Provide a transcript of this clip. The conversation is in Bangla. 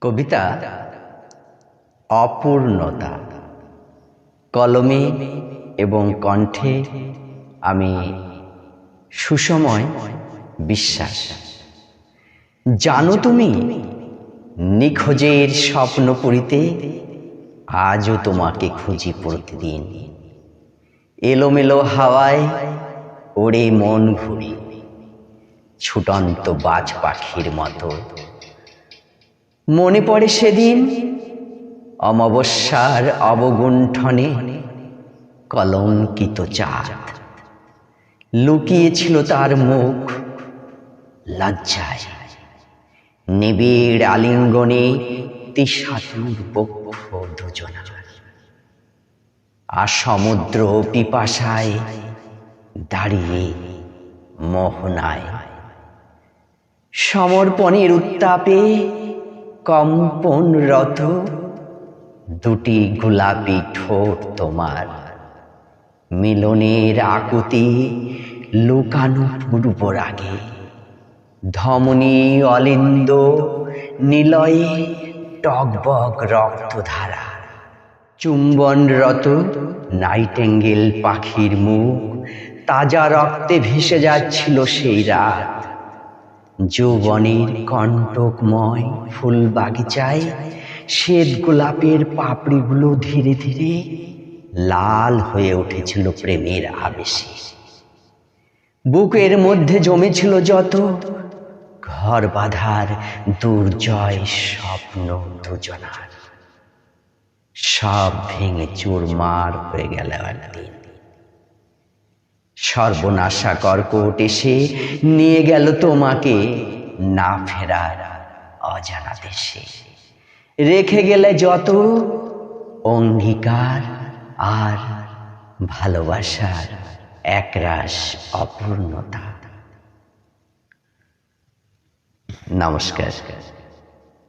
কবিতা অপূর্ণতা। কলমে এবং কণ্ঠে আমি সুসময় বিশ্বাস। জানো তুমি নিখোঁজের স্বপ্ন পড়িতে আজও তোমাকে খুঁজি প্রতিদিন। এলোমেলো হাওয়ায় ওড়ে মন ঘুরি, ছুটন্ত বাজ পাখির মতো। মনে পড়ে সেদিন অমাবস্যার অবগুণ্ঠনে কলঙ্কিত চাঁদ। লুকিয়েছিল তার মুখ লজ্জায়। নিবিড় আলিঙ্গনে তিসাতুর দুজনা। আর সমুদ্র পিপাসায় দাঁড়িয়ে মোহনায়। সমর্পণের উত্তাপে কম্পনরত দুটি গোলাপি ঠোঁট তোমার। মিলনের আকুতি লুকানো পূর্ব রাগে ধমনী অলিন্দ নিলয়ে টকবক রক্তধারা। চুম্বনরত নাইটেঙ্গেল পাখির মুখ, তাজা রক্তে ভেসে যাচ্ছিল সেই রাত। যৌবনের কণ্টকময় ফুল বাগিচায় শ্বেত গোলাপের পাপড়িগুলো ধীরে ধীরে লাল হয়ে উঠেছিল প্রেমের আবেশে। বুকের মধ্যে জমেছিল যত ঘর বাঁধার দুর্জয় স্বপ্ন দুজনার। সব ভেঙে চুরমার হয়ে গেল একদিন। সর্বনাশা কর্কট এসে নিয়ে গেল তোমাকে না ফেরার অজানা দেশে। রেখে গেলে যত অঙ্গীকার আর ভালোবাসার একরাশ অপূর্ণতা। নমস্কার।